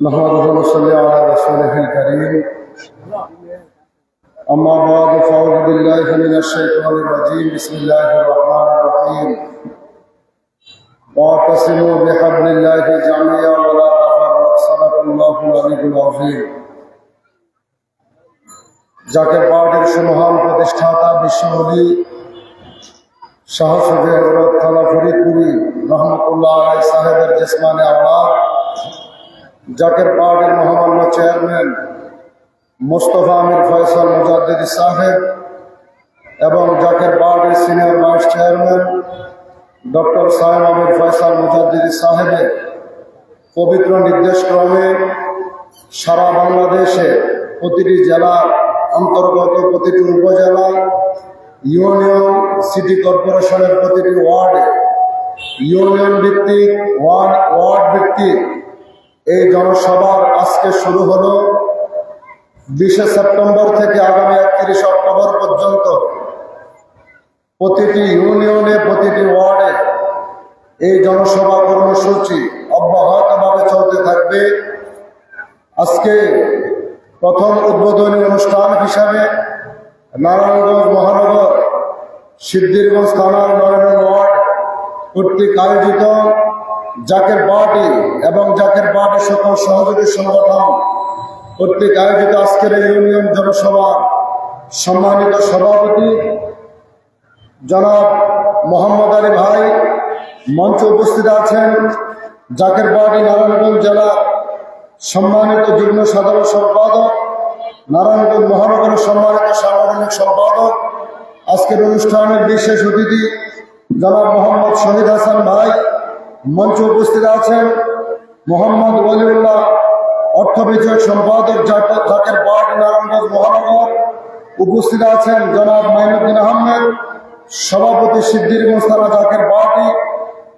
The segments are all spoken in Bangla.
نحمده ونصلي على رسوله الكريم أما بعد فأعوذ بالله من الشيطان الرجيم بسم الله الرحمن الرحيم واعتصموا بحبل الله جميعا ولا تفرق صدق الله العلي العظيم যাকে পার্টির সুমহান প্রতিষ্ঠাতা বিশ্বনবী শাহসুফি হজরত খালা ফরিদপুরি রহমতুল্লাহ আলাই সাহেবের জেসমানে আওলাদ জাকের পার্টির মহামান্য চেয়ারম্যান মোস্তফা আমির ফয়সাল মুজাদ্দিদি সাহেব এবং জাকের পার্টির সিনিয়র ভাইস চেয়ারম্যান ডক্টর সাহেব আমির ফয়সাল মুজাদ্দিদি সাহেবের পবিত্র নির্দেশক্রমে সারা বাংলাদেশে প্রতিটি জেলার অন্তর্গত প্রতিটি উপজেলা, ইউনিয়ন, সিটি কর্পোরেশনের প্রতিটি ওয়ার্ডে, ইউনিয়ন ভিত্তিক ওয়ার্ড ওয়ার্ড ভিত্তিক এই জনসভার আজকে শুরু হলো বিশে সেপ্টেম্বর থেকে আগামী একত্রিশ অক্টোবর পর্যন্ত। প্রতিটি ইউনিয়নে, প্রতিটি ওয়ার্ডে এই জনসভা কর্মসূচি অব্যাহতভাবে চলতে থাকবে। আজকে প্রথম উদ্বোধনী অনুষ্ঠান হিসাবে নারায়ণগঞ্জ মহানগর, সিদ্ধিরগঞ্জ থানার নরেন্দ্র ওয়ার্ড কর্তৃক আয়োজিত জাকের পার্টি এবং জাকের পার্টি সকল সহযোগী সংগঠন কর্তৃক আয়োজিত আজকের এই ইউনিয়ন জনসভা সম্মানিত সভাপতি জনাব মোহাম্মদ আলী ভাই মঞ্চে উপস্থিত আছেন। জাকের পার্টি নারায়ণগঞ্জ জেলা সম্মানিত যুগ্ম সাধারণ সম্পাদক, নারায়ণগঞ্জ মহানগরের সম্মানিত সাংগঠনিক সম্পাদক। আজকের অনুষ্ঠানের বিশেষ অতিথি জনাব মোহাম্মদ শহীদ হাসান ভাই। মঞ্চে উপস্থিত আছেন মোহাম্মদ ওলিউল্লাহ অর্থ বিষয়ক সম্পাদক জাক- জাকের পার্টি নারায়ণগঞ্জ মহানগর। উপস্থিত আছেন জনাব মাইনুদ্দিন আহমেদ, সভাপতি সিদ্দিরগঞ্জ থানা জাকের পার্টি।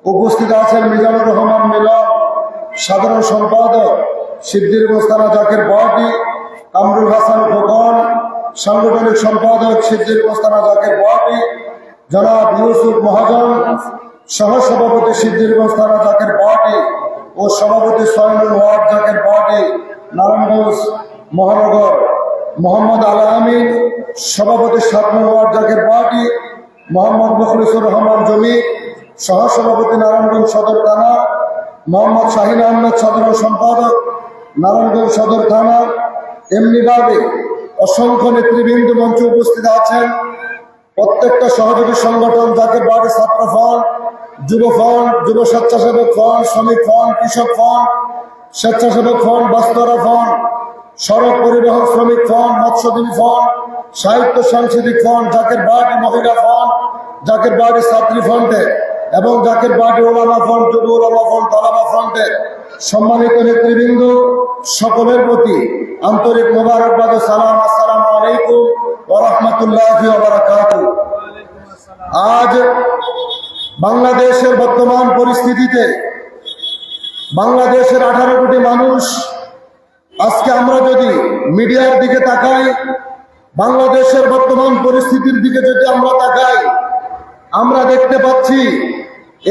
উপস্থিত আছেন মিজানুর রহমান মিলন, সাধারণ সম্পাদক সিদ্দিরগঞ্জ থানা জাকের পার্টি। কামরুল হাসান খোকন, সাংগঠনিক সম্পাদক সিদ্দিরগঞ্জ থানা জাকের পার্টি। জনাব ইউসুফ মহাজন সহসভাপতি সিদ্দিরগঞ্জ থানা জাকের পার্টি ও সভাপতি সয়নুল ওয়ার্ড জাকের পার্টি নারায়ণগঞ্জ মহানগর। মোহাম্মদ আল আমিন, সভাপতি সাতমন ওয়ার্ড জাকের পার্টি মোহাম্মদ মুখলিসুর রহমান জমি, সহসভাপতি নারায়ণগঞ্জ সদর থানা, মোহাম্মদ শাহিন আহমেদ সাধারণ সম্পাদক, নারায়ণগঞ্জ সদর থানা। এমনিভাবে অসংখ্য নেতৃবৃন্দ মঞ্চে উপস্থিত আছেন। প্রত্যেকটা সহযোগী সংগঠন জাতীয় বাড়ি ছাত্র ফ্রন্ট যুব ফ্রন্ট যুব স্বেচ্ছাসেবক ফ্রন্ট শ্রমিক ফ্রন্ট কৃষক ফ্রন্ট স্বেচ্ছাসেবক ফ্রন্ট বাস্তরা ফ্রন্ট সড়ক পরিবহন শ্রমিক ফ্রন্ট মৎস্যজীবী ফ্রন্ট সাহিত্য সাংস্কৃতিক ফ্রন্ট জাকের বাড়ি মহিলা ফ্রন্ট জাকের বাড়ি ছাত্রী ফ্রন্টে এবং জাকের বাড়ি ওলামা ফ্রন্ট যুব ওলামা ফ্রন্ট তালামা ফ্রন্টে সম্মানিত নেতৃবৃন্দ, সকলের প্রতি আন্তরিক মোবারকবাদ সালাম, আসসালামু আলাইকুম ওয়া রাহমাতুল্লাহি ওয়া বারাকাতুহু। আজ বাংলাদেশের বর্তমান পরিস্থিতিতে বাংলাদেশের আঠারো কোটি মানুষ, আজকে আমরা যদি মিডিয়ার দিকে তাকাই, বাংলাদেশের বর্তমান পরিস্থিতির দিকে যদি আমরা তাকাই, আমরা দেখতে পাচ্ছি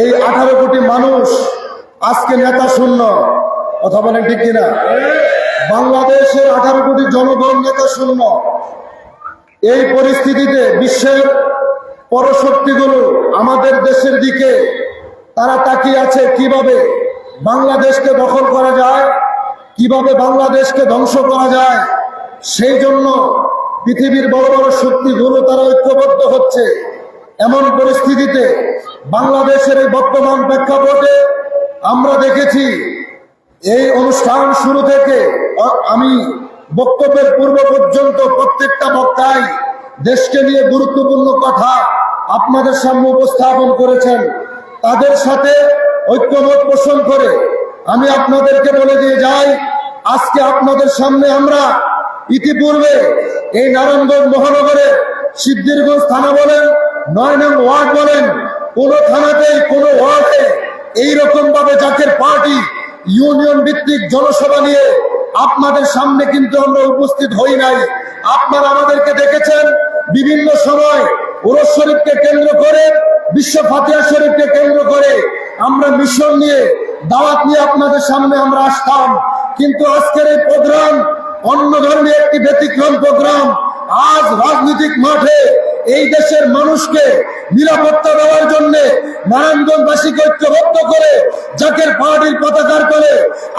এই আঠারো কোটি মানুষ আজকে নেতা শূন্য। কথা বলেন ঠিক কিনা? বাংলাদেশের আঠারো কোটি জনগণ নেতা শূন্য। এই পরিস্থিতিতে বিশ্বের পরশক্তিগুলো আমাদের দেশের দিকে তারা তাকিয়ে আছে কীভাবে বাংলাদেশকে দখল করা যায়, কীভাবে বাংলাদেশকে ধ্বংস করা যায়, সেই জন্য পৃথিবীর বড় বড় শক্তিগুলো তারা ঐক্যবদ্ধ হচ্ছে। এমন পরিস্থিতিতে বাংলাদেশের এই বর্তমান প্রেক্ষাপটে আমরা দেখেছি, এই অনুষ্ঠান শুরু থেকে আমি বক্তব্যের পূর্ব পর্যন্ত প্রত্যেকটা বক্তাই দেশকে নিয়ে গুরুত্বপূর্ণ কথা আপনাদের সামনে উপস্থাপন করেছেন, তাদের সাথে ঐক্যমত পোষণ করে আমি আপনাদেরকে বলে দিয়ে যাই, আজকে আপনাদের সামনে আমরা ইতিপূর্বে এই নারায়ণগঞ্জ মহানগরে সিদ্ধিরগঞ্জ থানা বলেন, নয় নং ওয়ার্ড বলেন, কোন থানাতেই, কোন ওয়ার্ডে এইরকম ভাবে জাকের পার্টি, ইউনিয়ন ভিত্তিক জনসভা নিয়ে আপনাদের সামনে কিন্তু আমরা উপস্থিত হই নাই। আপনারা আমাদেরকে দেখেছেন, বিভিন্ন সময় ওরস শরীফকে কেন্দ্র করে, বিশ্ব ফাতিয়া শরীফকে কেন্দ্র করে আমরা মিশন নিয়ে, দাওয়াত নিয়ে আপনাদের সামনে আমরা আসতাম কিন্তু আজকের এই প্রোগ্রাম অন্য ধরনের একটি ব্যতিক্রম প্রোগ্রাম আজ রাজনৈতিক মাঠে এই দেশের মানুষকে নিরাপত্তা দেওয়ার জন্য নারায়ণগঞ্জবাসীকে ঐক্যবদ্ধ করে, জাকের পাহাড়ির পতাকার করে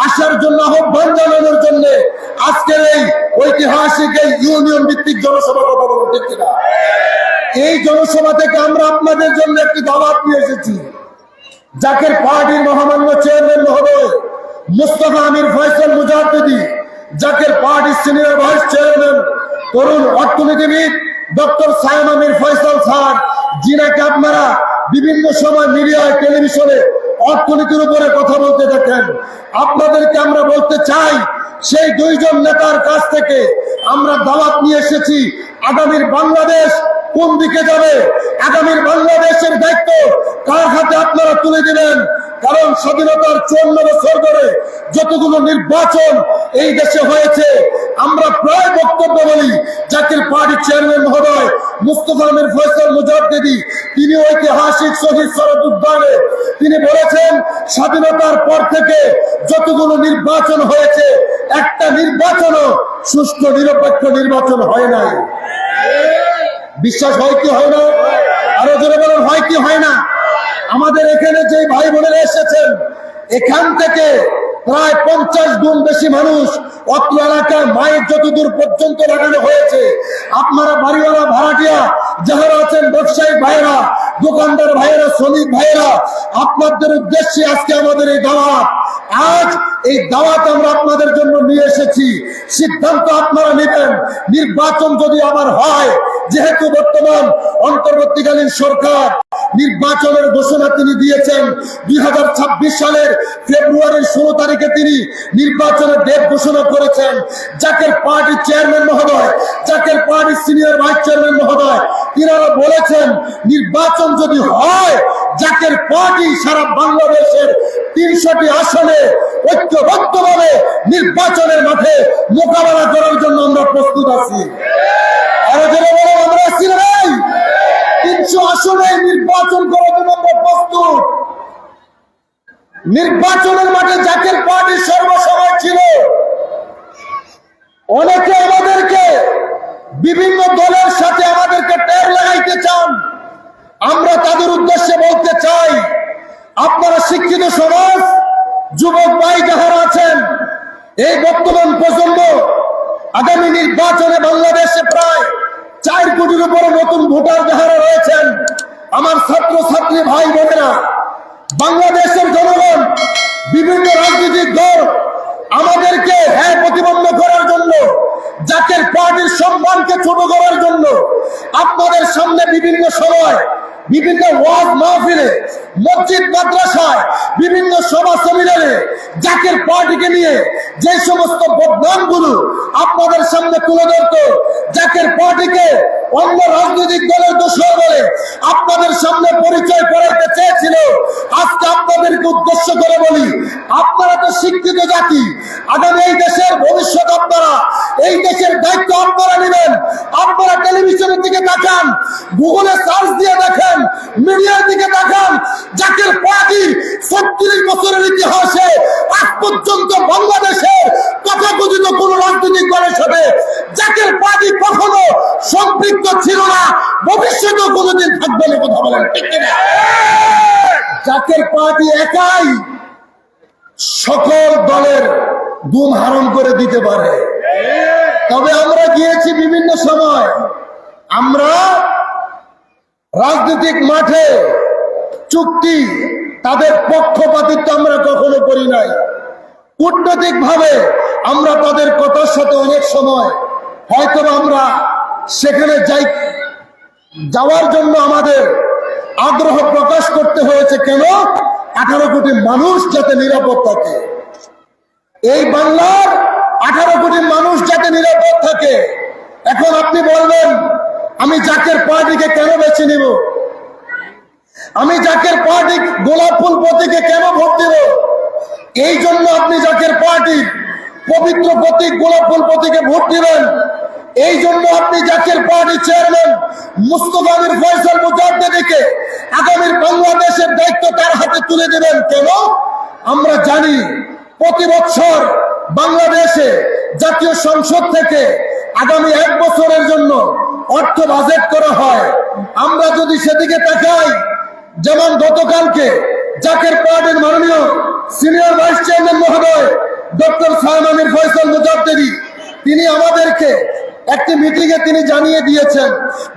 আসার জন্য আহ্বান জানানোর জন্য আজকের এই ঐতিহাসিক এই ইউনিয়ন ভিত্তিক জনসভা কথা বলতে ঠিক কিনা? এই জনসভা থেকে আমরা আপনাদের জন্য একটি দাওয়াত নিয়ে এসেছি। জাকের পার্টির মহামান্য চেয়ারম্যান মহোদয়, মুস্তফা আমির ফয়সাল মুজাহিদি, জাকের পার্টির সিনিয়র ভাইস চেয়ারম্যান তরুণ অর্থনীতিবিদ ডক্টর সায়েম আমির ফয়সল স্যার। যিনাকে আপনারা বিভিন্ন সময় মিডিয়ায় টেলিভিশনে অর্থনীতির উপরে কথা বলতে দেখেন। আপনাদেরকে আমরা বলতে চাই, সেই দুইজন নেতার কাছ থেকে আমরা দাওয়াত নিয়ে এসেছি। আগামীর বাংলাদেশ কোন দিকে যাবে? আগামীর বাংলাদেশের দায়িত্ব কার হাতে আপনারা তুলে দিবেন? কারণ স্বাধীনতার চুয়ান্ন বছর ধরে যতগুলো নির্বাচন এই দেশে হয়েছে, আমরা প্রায় বক্তব্য বলি জাকির পার্টির চেয়ারম্যান মহোদয়, মুস্তফা আমির ফয়সাল মুজাদ্দিদি তিনি ঐতিহাসিক শহীদ সরদ উদ্যানে, তিনি বলেছেন, স্বাধীনতার পর থেকে যতগুলো নির্বাচন হয়েছে, একটা নির্বাচনও সুষ্ঠু, নিরপেক্ষ নির্বাচন হয় নাই। বিশ্বাস হয় কি হয় না? আরও জোরে বলেন, হয় কি হয় না? আমাদের এখানে যে ভাই বোনেরা এসেছেন, এখান থেকে প্রায় পঞ্চাশ গুণ বেশি মানুষ অত্র এলাকায় মায়ের যতদূর পর্যন্ত লাগানো হয়েছে। আপনারা বাড়িওয়ালা, ভাড়াটিয়া যারা আছেন ব্যবসায়িক ভাইয়েরা, দোকানদার ভাইয়েরা, শ্রমিক ভাইয়েরা, আপনাদের উদ্দেশ্যে আজকে আমাদের এই দাওয়াত। আজ এই দাওয়াত আমরা আপনাদের জন্য নিয়ে এসেছি। সিদ্ধান্ত আপনারা নেবেন। নির্বাচন যদি আবার হয় যেহেতু বর্তমান অন্তর্বর্তীকালীন সরকার নির্বাচনের ঘোষণা তিনি দিয়েছেন, দুই সালের ফেব্রুয়ারির ষোলো তারিখে তিনি নির্বাচনের ডেট ঘোষণা করেছেন। জাকের পার্টির চেয়ারম্যান মহোদয়, জাকের পার্টির সিনিয়র ভাইস চেয়ারম্যান মহোদয়, তিনারা বলেছেন, নির্বাচন যদি হয়, জাকের পার্টি সারা বাংলাদেশের তিনশোটি আসনে ঐক্যবদ্ধভাবে নির্বাচনের মাঠে মোকাবেলা করার জন্য আমরা প্রস্তুত আছি। আরও যারা না ভাই তিনশো আসনে নির্বাচন করার জন্য প্রস্তুত। নির্বাচনের মাঠে জাকের পার্টি সর্বসময় ছিল। অনেকে আমাদেরকে বিভিন্ন দলের সাথে আমাদেরকে টের লাগাইতে চান। আমরা তাদের উদ্দেশ্যে বলতে চাই, আপনারা শিক্ষিত সমাজ, যুবক ভাই যাহারা আছেন, এই বর্তমান প্রজন্ম আগামী নির্বাচনে বাংলাদেশে প্রায় চার কোটির উপরে নতুন ভোটার যাহারা রয়েছেন, আমার ছাত্র ছাত্রী ভাই বোনেরা, বাংলাদেশের জনগণ, বিভিন্ন রাজনৈতিক দল আমাদেরকে হ্যাঁ প্রতিবন্ধ করার জন্য, জাতির পার্টির সম্মানকে ছোট করার জন্য আপনাদের সামনে বিভিন্ন সময় বিভিন্ন ওয়ার্ড মাহফিলে, মসজিদ, মাদ্রাসায়, বিভিন্ন সভা সেমিনারে জাকের পার্টিকে নিয়ে যে সমস্ত বদনামগুলো আপনাদের সামনে তুলে ধরত, জাকের পার্টিকে অন্য রাজনৈতিক দলের দোষর বলে আপনাদের সামনে পরিচয় করাইতে চেয়েছিল। আজকে আপনাদেরকে উদ্দেশ্য করে বলি, আপনারা তো শিক্ষিত জাতি, আগামী এই দেশের ভবিষ্যৎ আপনারা, এই দেশের দায়িত্ব আপনারা নেবেন। আপনারা টেলিভিশনের দিকে তাকান, গুগলে সার্চ দিয়ে দেখেন, মিডিয়ার দিকে তাকান, জাকের পার্টি ছত্রিশ বছরের ইতিহাসে আজ পর্যন্ত বাংলাদেশের তথাকথিত কোন রাজনৈতিক দলের সাথে জাকের পার্টি কখনো সম্পৃক্ত ছিল না, ভবিষ্যতেও কোনোদিন থাকবে না কথা বলেন, ঠিক কিনা? জাকের পার্টি একাই সকল দলের দুম হারণ করে দিতে পারে। তবে আমরা গিয়েছি বিভিন্ন সময়। আমরা রাজনৈতিক মাঠে চুক্তি, তাদের পক্ষপাতিত্ব আমরা কখনো করি নাই। কূটনৈতিক ভাবে আমরা তাদের কথার সাথে অনেক সময় হয়তো আমরা সেখানে যাই, যাওয়ার জন্য আমাদের আগ্রহ প্রকাশ করতে হয়েছে কেন? আঠারো কোটি মানুষ যাতে নিরাপদ থাকে। এই বাংলার আঠারো কোটি মানুষ যাতে নিরাপদ থাকে, এখন আপনি বলবেন, আমি জাকের পার্টিকে কেন বেছে নিব? আমি জাকের পার্টি গোলাপ ফুল প্রতীকে কেন ভোট দেব? এই জন্য আপনি জাকের পার্টি পবিত্র প্রতীক গোলাপ ফুল প্রতীকে ভোট দিবেন। এই জন্য আপনি জাকের পার্টি চেয়ারম্যান মুস্তফা আমির ফয়সাল মুজাদ্দিদিকে আগামীর বাংলাদেশের দায়িত্ব তার হাতে তুলে দেবেন কেন? আমরা জানি প্রতি বছর বাংলাদেশে জাতীয় সংসদ থেকে আগামী এক বছরের জন্য অর্থ বাজেট করা হয়। আমরা যদি সেদিকে তাকাই, যেমন গতকালকে জাকের পার্টির মাননীয় সিনিয়র ভাইস চেয়ারম্যান মহোদয় ডক্টর সায়মানির ফয়সাল মুজাদ্দেদি, তিনি আমাদেরকে একটি মিটিং এ তিনি জানিয়ে দিয়েছেন,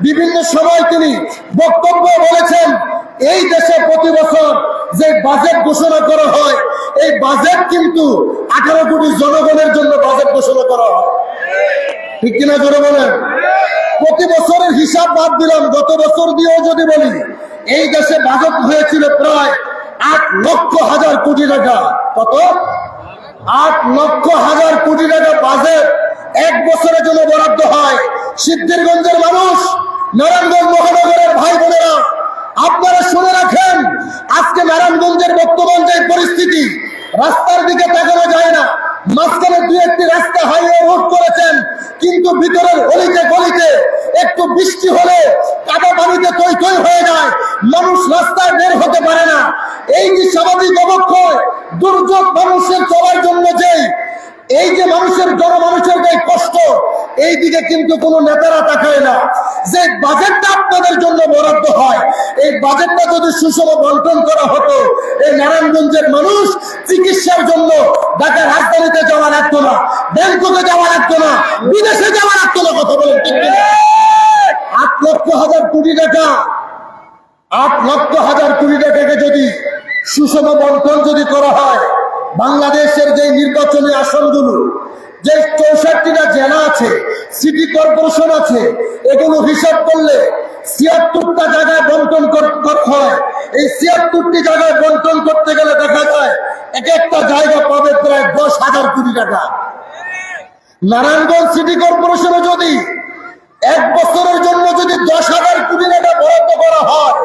বিভিন্ন সময় তিনি বক্তব্য বলেছেন, এই দেশে প্রতি বছর যে বাজেট ঘোষণা করা হয়, এই বাজেট কিন্তু আঠারো কোটি জনগণের জন্য বাজেট ঘোষণা করা হয়। ঠিক কিনা জোরে বলেন? প্রতি বছরের হিসাব বাদ দিলাম, গত বছর দিয়েও যদি বলি, এই দেশে বাজেট হয়েছিল প্রায় আট লক্ষ হাজার কোটি টাকা। কত? আট লক্ষ হাজার কোটি টাকা বাজেট এক বছরের জন্য বরাদ্দ হয়। সিদ্ধিরগঞ্জের মানুষ, নারায়ণগঞ্জ মহানগরের ভাই বোনেরা, আপনারা শুনে রাখেন, আজকে নারায়ণগঞ্জের বর্তমান যে পরিস্থিতি, রাস্তার দিকে তাকানো যায় না। মাঝখানে দু একটি রাস্তা হাইওয়ে রোড করেছেন, কিন্তু ভিতরের অলিতে গলিতে একটু বৃষ্টি হলে কাদা পানিতে তৈ তৈ হয়ে যায়। মানুষ রাস্তায় বের হতে পারে না। এই যে স্বাভাবিক অবক্ষয়, দুর্যোগ মানুষের চলার জন্য যেই এই যে মানুষের জনমানুষের যে কষ্ট, এই দিকে কিন্তু কোনো নেতারা তাকায় না। যে বাজেটটা আপনাদের জন্য বরাদ্দ হয়, এই বাজেটটা যদি সুষম বন্টন করা হতো, এই নারায়ণগঞ্জের মানুষ চিকিৎসার জন্য ঢাকা রাজধানীতে যাওয়া লাগতো না, ব্যাংককে যাওয়া লাগতো না, বিদেশে যাওয়া লাগতো না, কথা বলেন আট লক্ষ হাজার কোটি টাকা, আট লক্ষ হাজার কোটি টাকাকে যদি সুষম বন্টন যদি করা হয় বাংলাদেশের যে নির্বাচনী আসনগুলো, যে চৌষট্টিটা জেলা আছে সিটি কর্পোরেশন আছে, এগুলো হিসাব করলে ছিয়াত্তরটা জায়গায় বন্টন হয়। এই ছিয়াত্তরটি জায়গায় বন্টন করতে গেলে দেখা যায়, এক একটা জায়গা পাবে প্রায় দশ হাজার কোটি টাকা। নারায়ণগঞ্জ সিটি কর্পোরেশনে যদি এক বছরের জন্য যদি দশ হাজার কোটি টাকা বরাদ্দ করা হয়,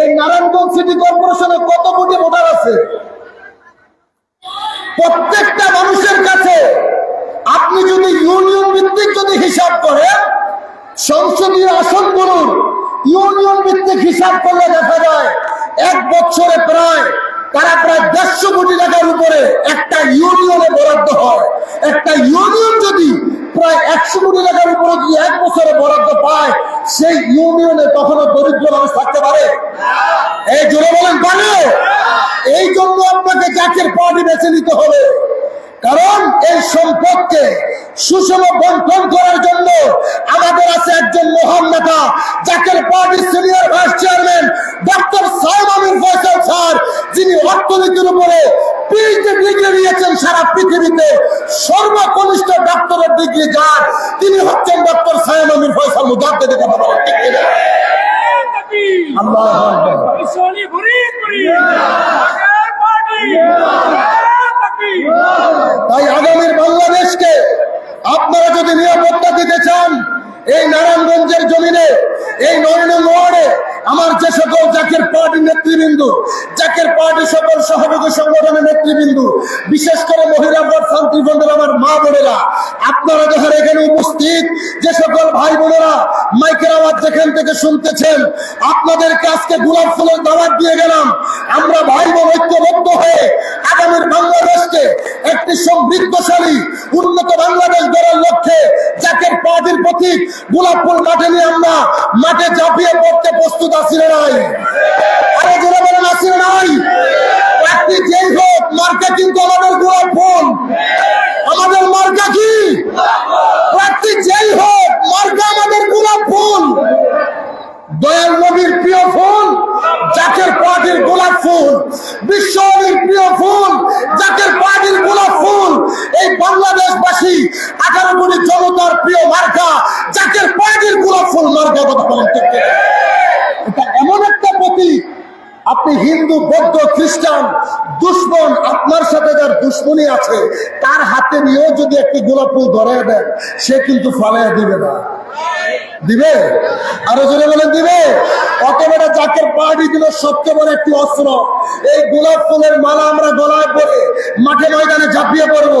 এই নারায়ণগঞ্জ সিটি কর্পোরেশনে কত কোটি ভোটার আছে? প্রত্যেকটা মানুষের কাছে আপনি যদি ইউনিয়ন ভিত্তিক যদি হিসাব করেন, সংসদীয় আসন বলুন, ইউনিয়ন ভিত্তিক হিসাব করলে দেখা যায় এক বছরে প্রায়, তারা প্রায় দেড়শো কোটি টাকার উপরে একটা ইউনিয়নে বরাদ্দ হয়। একটা ইউনিয়ন যদি প্রায় একশো কোটি টাকার উপরে যদি এক বছরে বরাদ্দ পায়, সেই ইউনিয়নে কখনো দরিদ্র মানুষ থাকতে পারে? এই জোরে বলেন পারে এই জন্য আপনাকে জাতীয় পার্টি বেছে নিতে হবে। কারণ এই সম্পদকে সুষম বন্টন করার জন্য আমাদের আছে একজন মহান নেতা জাকের পার্টির সিনিয়র ভাইস চেয়ারম্যান ডক্টর সাহেব আমির ফয়সাল স্যার যিনি অর্থনীতির উপরে পিএইচডি ডিগ্রি নিয়েছেন সারা পৃথিবীতে সর্বকনিষ্ঠ ডক্টরের ডিগ্রি যার তিনি হচ্ছেন ডক্টর আমির ফয়সাল মুজাদ্দেদের কথা বলেন ঠিক কিনা? আল্লাহু আকবার। তাই আগামীর বাংলাদেশকে আপনারা যদি নিরাপত্তা দিতে চান এই নারায়ণগঞ্জের জমিনে এই নরেন্দ্র ওয়ার্ডে আমার যে সকল জাকের পার্টি নেতৃবৃন্দ, জাকের পার্টি সকল সহযোগী সংগঠনের নেতৃবৃন্দ, বিশেষ করে মহিলা শান্তিবন্ধের আমার মা বোনেরা, আপনারা যখন এখানে উপস্থিত, যে সকল ভাই বোনেরা মাইকের আওয়াজ যেখান থেকে শুনতেছেন, আপনাদেরকে আজকে গোলাপ ফুলের দাওয়াত দিয়ে গেলাম। আমরা ভাই বোন ঐক্যবদ্ধ হয়ে আগামীর বাংলাদেশকে একটি সমৃদ্ধশালী পার্টির গোলাপ ফুল মাঠে নিয়ে আমরা মাঠে ঝাঁপিয়ে পড়তে প্রস্তুত আছি নাই? আরে নাই? যেই হোক, মার্কা আমাদের গোলাপ ফুল। আমাদের মার্কা কি? প্রার্থী যেই হোক, মার্কা আমাদের গোলাপ ফুল। দয়াল নবীর প্রিয় ফুল, জাকের পার্টির গোলাপ ফুল। বিশ্বনবীর প্রিয় ফুল, জাকের পার্টির গোলাপ ফুল। এই বাংলাদেশবাসী আঠারো কোটি জনতার প্রিয় মার্কা, জাতির পার্টির গোলাপ ফুল মার্কা কথা বলেন এটা এমন একটা প্রতীক, আপনি হিন্দু, বৌদ্ধ, খ্রিস্টান, দুশ্মন, আপনার সাথে যার দুশ্মনী আছে, তার হাতে নিয়েও যদি একটি গোলাপ ফুল ধরে দেন, সে কিন্তু ফালাইয়া দিবে না। দিবে? আরও জোরে বলে দিবে? জাকের পাহাড়ি দিল সবচেয়ে বড় একটি অস্ত্র। এই গোলাপ ফুলের মালা আমরা গলায় পরে মাঠে ময়দানে ঝাঁপিয়ে পড়ব।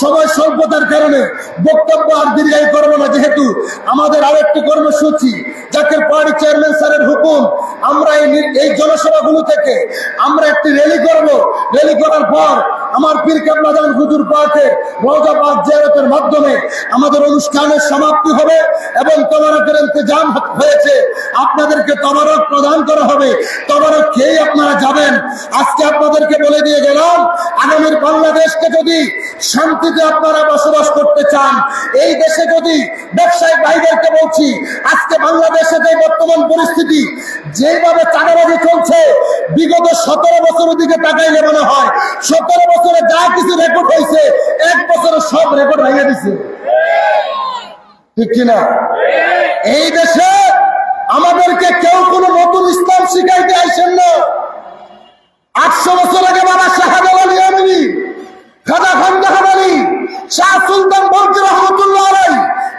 সময় স্বল্পতার কারণে বক্তব্য আর দীর্ঘায়ী করব না। যেহেতু আমাদের আরও একটি কর্মসূচি জাকের পাহাড়ি চেয়ারম্যান স্যারের হুকুম, আমরা এই জনসভাগুলো থেকে আমরা একটি র্যালি করব। র্যালি করার পর আমার পীর কাবলাদান হুজুর পাকে রোজা পাক জিয়ারতের মাধ্যমে আমাদের অনুষ্ঠানের সমাপ্তি হবে এবং তবারকের ইন্তজাম হয়েছে। আপনাদেরকে তবারক প্রদান করা হবে। তবারক খেয়ে আপনারা যাবেন। আজকে আপনাদেরকে বলে দিয়ে গেলাম, আগামীর বাংলাদেশকে যদি শান্তিতে আপনারা বসবাস করতে চান। এই দেশে যদি ব্যবসায়িক ভাইদেরকে বলছি, আজকে বাংলাদেশে যে বর্তমান পরিস্থিতি, যেভাবে চাঁদাবাজি চলছে, বিগত সতেরো বছরের দিকে তাকাইলে মনে হয়, সতেরো বছরে যা কিছু রেকর্ড হয়েছে, এক বছরে সব রেকর্ড ভেঙে দিছে। ঠিক কিনা? এই দেশে আমাদেরকে কেউ কোনো নতুন ইসলাম শিখাইতে আইসেন না। আটশো বছর আগে বাবা শাহাদাল আলী আমিনী খাজা খান জাহান আলী, শাহ সুলতান বলকে রহমতুল্লাহ আলাই,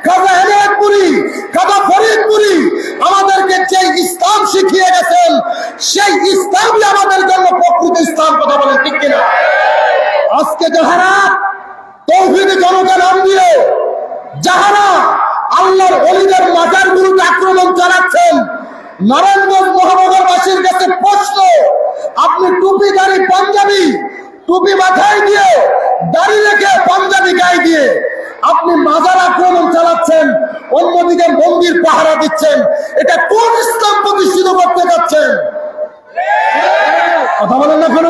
খাজা ফরিদপুরি আমাদেরকে যে ইসলাম শিখিয়ে গেছেন, সেই ইসলামই আমাদের জন্য প্রকৃত ইসলাম, কথা বলেন ঠিক কিনা? আজকে যাহারা তৌহিদ জনতা নাম দিয়ে, যাহারা আল্লাহর অলিদের মাজার গুরুতে আক্রমণ চালাচ্ছেন, নারায়ণগঞ্জ মহানগরবাসীর কাছে প্রশ্ন, আপনি টুপি দাড়ি পাঞ্জাবি টুপি মাথায় দিয়ে, দাড়ি রেখে পাঞ্জাবি গায়ে দিয়ে আপনি মাজার আক্রমণ চালাচ্ছেন, অন্যদিকে মন্দির পাহারা দিচ্ছেন। এটা কোন ইসলাম প্রতিষ্ঠিত করতে যাচ্ছেন? কথা বলেন না কোনো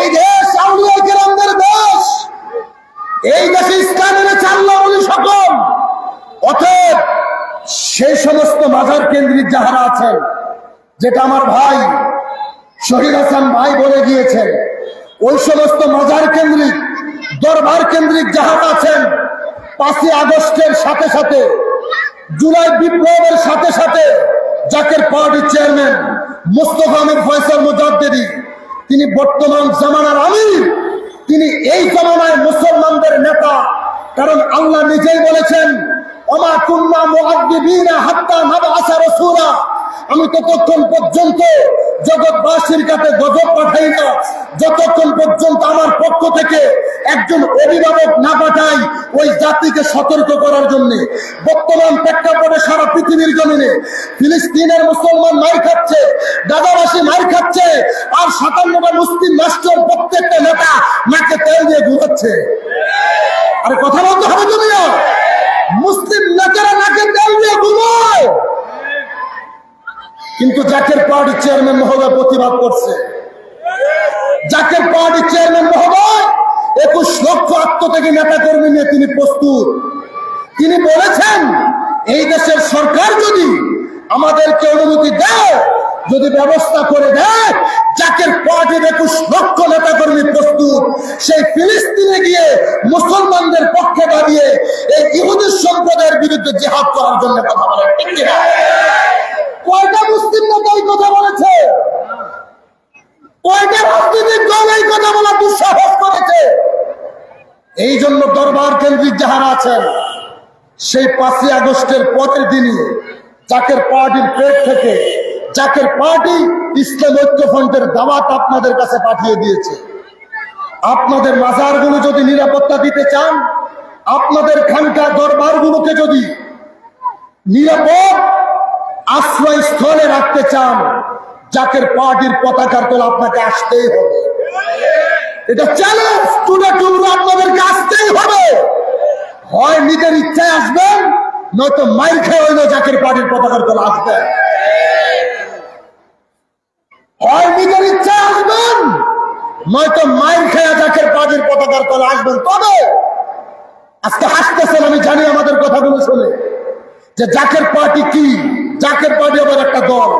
এই দেশ আউলিয়া কেরামদের দেশ। এই দেশে ইসলাম এনেছে আল্লাহ বলি সকল। অতএব সেই সমস্ত মাজার কেন্দ্রিক যাহারা আছেন, যেটা আমার ভাই শহীদ হাসান ভাই বলে গিয়েছেন ওই সমস্ত মাজার কেন্দ্রিক, দরবার কেন্দ্রিক যাহারা আছেন, পাঁচই আগস্টের সাথে সাথে, জুলাই বিপ্লবের সাথে সাথে, জাকের পার্টির চেয়ারম্যান মোস্তফা আমির ফয়সাল মুজাদ্দেদি, তিনি বর্তমান জামানার আমির, তিনি এই জামানায় মুসলমানদের নেতা। কারণ আল্লাহ নিজেই বলেছেন অমা কুন্না মুআদ্দিবিনা হাত্তা নাবআসা রাসূলা। আমি ততক্ষণ পর্যন্ত জগৎবাসীর কাছে গজব পাঠাই না। যতক্ষণ পর্যন্ত আমার পক্ষ থেকে একজন অভিভাবক না পাঠাই ওই জাতিকে সতর্ক করার জন্য। বর্তমান প্রেক্ষাপটে সারা পৃথিবীর জমিনে ফিলিস্তিনের মুসলমান মার খাচ্ছে, গাজাবাসী মার খাচ্ছে, আর সাতান্নটা মুসলিম রাষ্ট্রের প্রত্যেকটা নেতা নাকে তেল দিয়ে ঘুরাচ্ছে আরে কথা বলতে হবে তুমি মুসলিম নেতারা নাকে তেল দিয়ে ঘুমায়। কিন্তু জাকের পার্টির চেয়ারম্যান মহোদয় প্রতিবাদ করছে। জাকের পার্টির চেয়ারম্যান মহোদয়, একুশ লক্ষ আত্মত্যাগী নেতা কর্মী নিয়ে তিনি প্রস্তুত। তিনি বলেছেন, এই দেশের সরকার যদি আমাদেরকে অনুমতি দেয়, যদি ব্যবস্থা করে দেয়, জাকের পার্টির একুশ লক্ষ নেতা কর্মী প্রস্তুত। সেই ফিলিস্তিনে গিয়ে মুসলমানদের পক্ষে দাঁড়িয়ে এই ইহুদি সম্প্রদায়ের বিরুদ্ধে জেহাদ করার জন্য কথা বলেন কয়টা মুসলিম নেতা এই কথা বলেছে? কয়টা রাজনৈতিক দল এই কথা বলা দুঃসাহস করেছে? এই জন্য দরবার কেন্দ্রিক যাহারা আছেন, সেই পাঁচই আগস্টের পরের দিনই জাকের পার্টির পেট থেকে, জাকের পার্টি ইসলাম ঐক্য ফ্রন্টের দাওয়াত আপনাদের কাছে পাঠিয়ে দিয়েছে। আপনাদের মাজারগুলো যদি নিরাপত্তা দিতে চান, আপনাদের খানকা দরবারগুলোকে যদি নিরাপদ আশ্রয় স্থলে রাখতে চান, জাকের পার্টির পতাকার তোলা আপনাকে আসতেই হবে। এটা চ্যালেঞ্জ টুডে টুডে আপনাদেরকে আসতেই হবে। হয় নিজের ইচ্ছায় আসবেন, নয়তো মাইর খেয়ে হইল জাকের পার্টির পতাকার তোলা আসবেন হয় নিজের ইচ্ছায় আসবেন, নয়তো মাইর খেয়ে জাকের পার্টির পতাকার তোলা আসবেন। তবে আজকে হাসতেছেন, আমি জানি আমাদের কথাগুলো শুনে। যে জাকের পার্টি কি? জাকের পার্টি আবার একটা দল।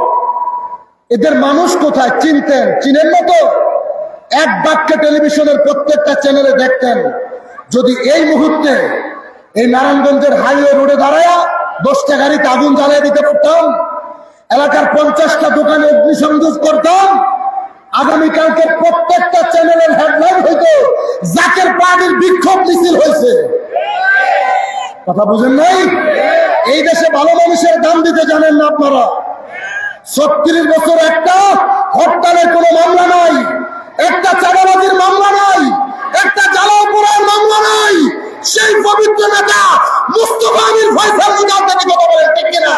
এদের মানুষ কোথায়? চিনতেন? চিনেন না তো? এক বাক্যে টেলিভিশনের প্রত্যেকটা চ্যানেলে দেখতেন। যদি এই মুহূর্তে এই নারায়ণগঞ্জের হাইওয়ে রোডে দাঁড়ায়া দশটা গাড়িতে আগুন জ্বালিয়ে দিতে পারতাম, এলাকার পঞ্চাশটা দোকানে অগ্নিসংযোগ করতাম, আগামীকালকে প্রত্যেকটা চ্যানেলের হেডলাইন হইতো, জাকের পার্টির বিক্ষোভ মিছিল হয়েছে কথা বুঝেন নাই? এই দেশে ভালো মানুষের দাম দিতে জানেন না আপনারা? ছত্রিশ বছর একটা হরতালের কোনো মামলা নাই, একটা চাঁদাবাজির মামলা নাই, একটা জ্বালাও পোড়ার মামলা নাই। সেই পবিত্র নেতা মুস্তফা আমির ফয়সাল মুজাদ্দেদি কথা বলেন, ঠিক কিনা?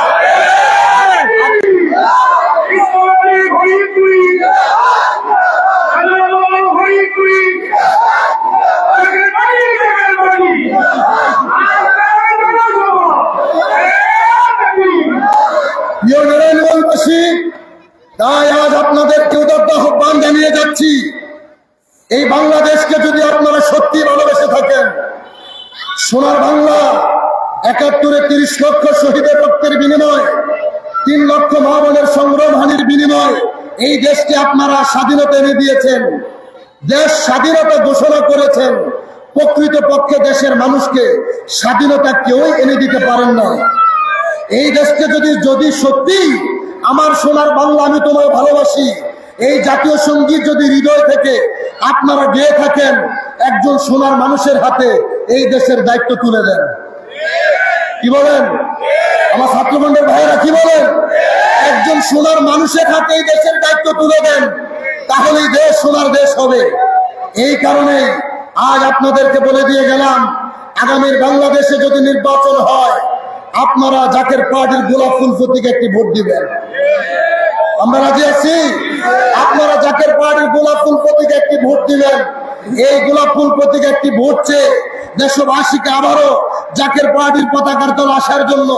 সোনার বাংলা একাত্তরে তিরিশ লক্ষ শহীদের রক্তের বিনিময়, তিন লক্ষ মা বোনের সংগ্রাম হানির বিনিময় এই দেশকে আপনারা স্বাধীনতা এনে দিয়েছেন। দেশ স্বাধীনতা ঘোষণা করেছেন। প্রকৃত পক্ষে দেশের মানুষকে স্বাধীনতা কেউই এনে দিতে পারেন না। এই দেশকে যদি যদি সত্যি আমার সোনার বাংলা আমি তোমায় ভালোবাসি এই জাতীয় সংগীত যদি হৃদয় থেকে আপনারা গেয়ে থাকেন, একজন সোনার মানুষের হাতে এই দেশের দায়িত্ব তুলে দেন। কি বলেন? আমার ছাত্রবন্ধের ভাইয়েরা কি বলেন? একজন সোনার মানুষের হাতে এই দেশের দায়িত্ব তুলে দেন তাহলে দেশ সোনার দেশ হবে। এই কারণে আজ আপনাদেরকে বলে দিয়ে গেলাম, আগামীর বাংলাদেশে যদি নির্বাচন হয়, আপনারা জাকের পার্টির গোলাপ ফুল প্রতীকে একটি ভোট দিবেন। আমরা রাজি আছি? আপনারা জাকের পার্টির গোলাপ ফুল প্রতীকে একটি ভোট দিলেন। এই গোলাপ ফুল প্রতীকে একটি ভোট চেয়ে দেশবাসীকে আবারও জাকের পার্টির পতাকার তল আসার জন্য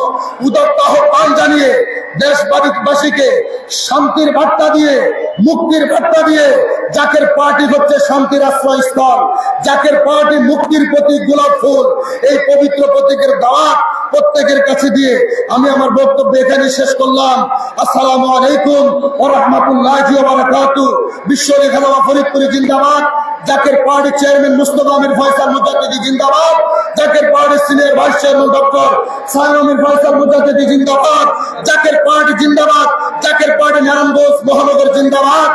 উদত্ত আহ্বান জানিয়ে দেশবাসীকে শান্তির বার্তা দিয়ে, মুক্তির বার্তা দিয়ে জাকের পার্টি হচ্ছে শান্তির আশ্রয়স্থল। জাকের পার্টি মুক্তির প্রতীক গোলাপ ফুল। এই পবিত্র প্রতীকের দাওয়াত প্রত্যেকের কাছে দিয়ে আমি আমার বক্তব্য এখানে শেষ করলাম। আসসালামু আলাইকুম ও রহমতুল্লাহ বারাকাতু। বিশ্ব রেখালামা ফরিদপুরি জিন্দাবাদ। জাকের পার্টি চেয়ারম্যান মুস্তফা আমির ফয়সাল মুজাদ্দিদি জিন্দাবাদ। Zaker Party senior vice chairman doctor Saim Amir Faisal Mujaddidi জিন্দাবাদ। জাকের পার্টি জিন্দাবাদ। জাকের পার্টি নারায়ণগঞ্জ মহানগর জিন্দাবাদ।